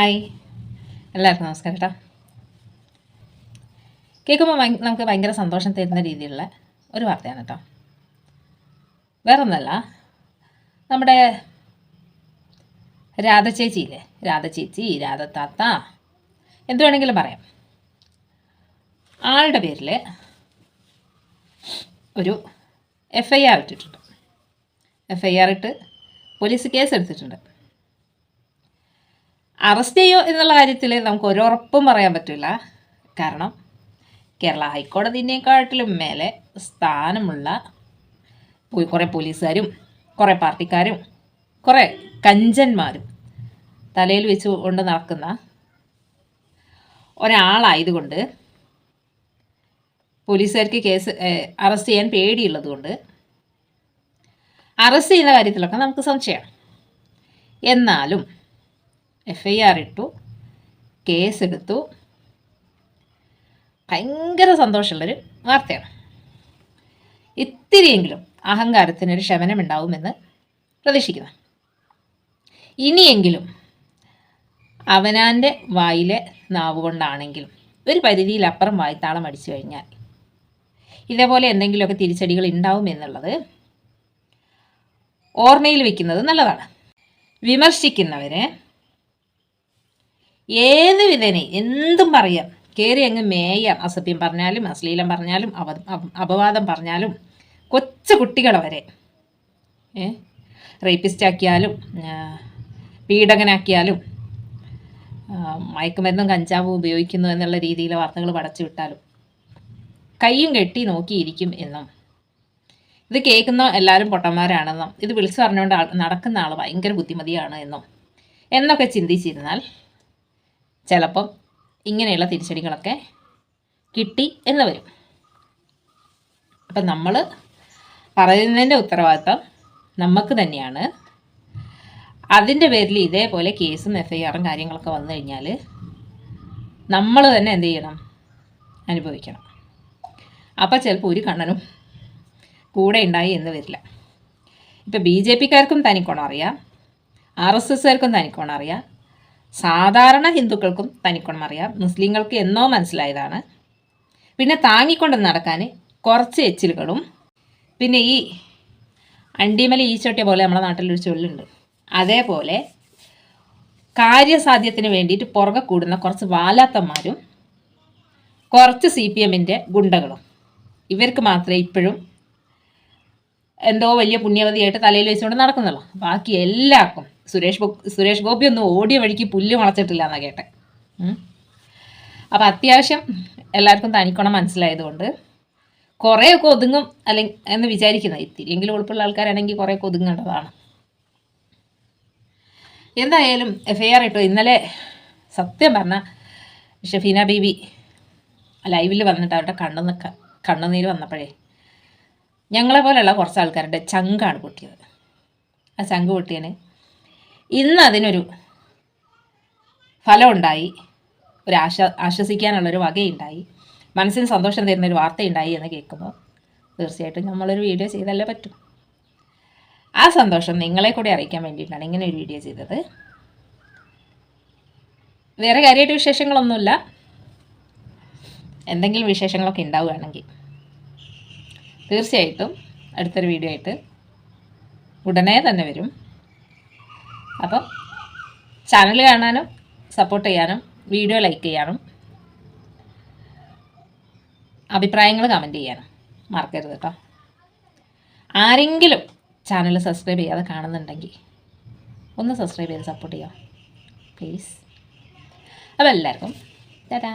Hi എല്ലാവർക്കും നമസ്കാരം കേട്ടോ കേൾക്കുമ്പോൾ നമുക്ക് ഭയങ്കര സന്തോഷം തരുന്ന രീതിയിലുള്ള ഒരു വാർത്തയാണ് കേട്ടോ വേറൊന്നല്ല നമ്മുടെ രാധ ചേച്ചിയില്ലേ രാധ ചേച്ചി രാധ താത്ത എന്ത് വേണമെങ്കിലും പറയാം. ആളുടെ പേരിൽ ഒരു എഫ് ഐ ആർ ഇട്ടിട്ടുണ്ട്. എഫ് ഐ ആർ ഇട്ട് പോലീസ് കേസ് എടുത്തിട്ടുണ്ട്. അറസ്റ്റ് ചെയ്യോ എന്നുള്ള കാര്യത്തിൽ നമുക്ക് ഒരു ഉറപ്പും പറയാൻ പറ്റില്ല കാരണം കേരള ഹൈക്കോടതിനേക്കാട്ടിലും മേലെ സ്ഥാനമുള്ള കുറേ പോലീസുകാരും കുറേ പാർട്ടിക്കാരും കുറേ കഞ്ചന്മാരും തലയിൽ വെച്ച് കൊണ്ട് നടക്കുന്ന ഒരാളായതുകൊണ്ട് പോലീസുകാർക്ക് കേസ് അറസ്റ്റ് ചെയ്യാൻ പേടിയുള്ളത് കൊണ്ട് അറസ്റ്റ് ചെയ്യുന്ന കാര്യത്തിലൊക്കെ നമുക്ക് സംശയമാണ് എന്നാലും എഫ് ഐ ആർ ഇട്ടു കേസെടുത്തു ഭയങ്കര സന്തോഷമുള്ളൊരു വാർത്തയാണ്. ഇത്തിരിയെങ്കിലും അഹങ്കാരത്തിനൊരു ശമനമുണ്ടാവുമെന്ന് പ്രതീക്ഷിക്കുന്നു. ഇനിയെങ്കിലും അവനാന്റെ വായിലെ നാവ് കൊണ്ടാണെങ്കിലും ഒരു പരിധിയിലപ്പുറം വായ്ത്താളം അടിച്ചു കഴിഞ്ഞാൽ ഇതേപോലെ എന്തെങ്കിലുമൊക്കെ തിരിച്ചടികൾ ഉണ്ടാവും എന്നുള്ളത് ഓർമ്മയിൽ വയ്ക്കുന്നത് നല്ലതാണ്. വിമർശിക്കുന്നവരെ ഏത് വിധനെ എന്തും പറയാം. കയറി അങ്ങ് മേയാം അസഭ്യം പറഞ്ഞാലും അശ്ലീലം പറഞ്ഞാലും അവ അപ- അപവാദം പറഞ്ഞാലും കൊച്ചു കുട്ടികളെ വരെ. ഏ? റേപ്പിസ്റ്റ് ആക്കിയാലും ആ, പീഡകനാക്കിയാലും മയക്കുമരുന്നും കഞ്ചാവും ഉപയോഗിക്കുന്നു എന്നുള്ള രീതിയിലെ വാർത്തകൾ പടച്ചു വിട്ടാലും കൈയും കെട്ടി നോക്കിയിരിക്കും എന്നും. ഇത് കേൾക്കുന്ന എല്ലാവരും പൊട്ടന്മാരാണെന്നും. ഇത് വിളിച്ചു പറഞ്ഞുകൊണ്ട് നടക്കുന്ന ആൾ ഭയങ്കര ബുദ്ധിമതിയാണ് എന്നും. എന്നൊക്കെ ചിന്തിച്ചിരുന്നാൽ ചിലപ്പം ഇങ്ങനെയുള്ള തിരിച്ചടികളൊക്കെ കിട്ടി എന്ന് വരും. അപ്പം നമ്മൾ പറയുന്നതിന്റെ ഉത്തരവാദിത്തം നമുക്ക് തന്നെയാണ്. അതിന്റെ പേരിൽ ഇതേപോലെ കേസും എഫ് ഐ ആറും കാര്യങ്ങളൊക്കെ വന്നു കഴിഞ്ഞാൽ നമ്മൾ തന്നെ എന്ത് ചെയ്യണം? അനുഭവിക്കണം. അപ്പോൾ ചിലപ്പോൾ ഒരു കണ്ണനും കൂടെ ഉണ്ടായി എന്ന് വരില്ല. ഇപ്പം ബി ജെ പിക്കാർക്കും തനിക്കോണം അറിയാം. ആർ എസ് എസ്സുകാർക്കും തനിക്കോണം അറിയാം. സാധാരണ ഹിന്ദുക്കൾക്കും തനിക്കോണം അറിയാം. മുസ്ലിങ്ങൾക്ക് എന്നോ മനസ്സിലായതാണ്. പിന്നെ താങ്ങിക്കൊണ്ട് നടക്കാൻ കുറച്ച് എച്ചിലുകളും. പിന്നെ ഈ അണ്ടിമല ഈച്ചോട്ടിയ പോലെ നമ്മുടെ നാട്ടിലൊരു ചൊല്ലുണ്ട്. അതേപോലെ കാര്യസാധ്യത്തിന് വേണ്ടിയിട്ട് പുറകെ കൂടുന്ന കുറച്ച് വാലാത്തന്മാരും കുറച്ച് സി പി എമ്മിന്റെ ഗുണ്ടകളും. ഇവർക്ക് മാത്രമേ ഇപ്പോഴും എന്തോ വലിയ പുണ്യവതിയായിട്ട് തലയിൽ വെച്ചുകൊണ്ട് നടക്കുന്നുള്ളൂ. ബാക്കി എല്ലാവർക്കും സുരേഷ് സുരേഷ് ഗോപി ഒന്നും ഓടിയ വഴിക്ക് പുല്ല് മുളച്ചിട്ടില്ല എന്നാണ് കേട്ടെ. അപ്പം അത്യാവശ്യം എല്ലാവർക്കും തനിക്കണം മനസ്സിലായതുകൊണ്ട് കുറേയൊക്കെ ഒതുങ്ങും അല്ലെങ്കിൽ എന്ന് വിചാരിക്കുന്ന. ഇത്തിരിയെങ്കിലും ഉൾപ്പുള്ള ആൾക്കാരാണെങ്കിൽ കുറേയൊക്കെ ഒതുങ്ങേണ്ടതാണ്. എന്തായാലും എഫ് ഐ ആർ ഇട്ടു. ഇന്നലെ സത്യം പറഞ്ഞാൽ ഷഫീന ബീബി ലൈവിൽ വന്നിട്ട് അവരുടെ കണ്ണു കണ്ണുനീര് വന്നപ്പോഴേ ഞങ്ങളെ പോലെയുള്ള കുറച്ച് ആൾക്കാരുടെ ചങ്കാണ് പൊട്ടിയത്. ആ ചങ്ക് പൊട്ടിയതിന് ഇന്ന് അതിനൊരു ഫലമുണ്ടായി. ഒരു ആശ ആശ്വസിക്കാനുള്ളൊരു വകയുണ്ടായി. മനസ്സിന് സന്തോഷം തരുന്ന ഒരു വാർത്തയുണ്ടായി എന്ന് കേൾക്കുമ്പോൾ തീർച്ചയായിട്ടും നമ്മളൊരു വീഡിയോ ചെയ്തല്ലേ പറ്റും. ആ സന്തോഷം നിങ്ങളെ കൂടി അറിയിക്കാൻ വേണ്ടിയിട്ടാണ് ഇങ്ങനെ ഒരു വീഡിയോ ചെയ്തത്. വേറെ കാര്യമായിട്ട് വിശേഷങ്ങളൊന്നുമില്ല. എന്തെങ്കിലും വിശേഷങ്ങളൊക്കെ ഉണ്ടാവുകയാണെങ്കിൽ തീർച്ചയായിട്ടും അടുത്തൊരു വീഡിയോ ആയിട്ട് ഉടനെ തന്നെ വരും. അപ്പം ചാനൽ കാണാനും സപ്പോർട്ട് ചെയ്യാനും വീഡിയോ ലൈക്ക് ചെയ്യാനും അഭിപ്രായങ്ങൾ കമന്റ് ചെയ്യാനും മറക്കരുത് കേട്ടോ ആരെങ്കിലും ചാനൽ സബ്സ്ക്രൈബ് ചെയ്യാതെ കാണുന്നുണ്ടെങ്കിൽ ഒന്ന് സബ്സ്ക്രൈബ് ചെയ്ത് സപ്പോർട്ട് ചെയ്യാം. പ്ലീസ് അപ്പോൾ എല്ലാവർക്കും ടാറ്റാ.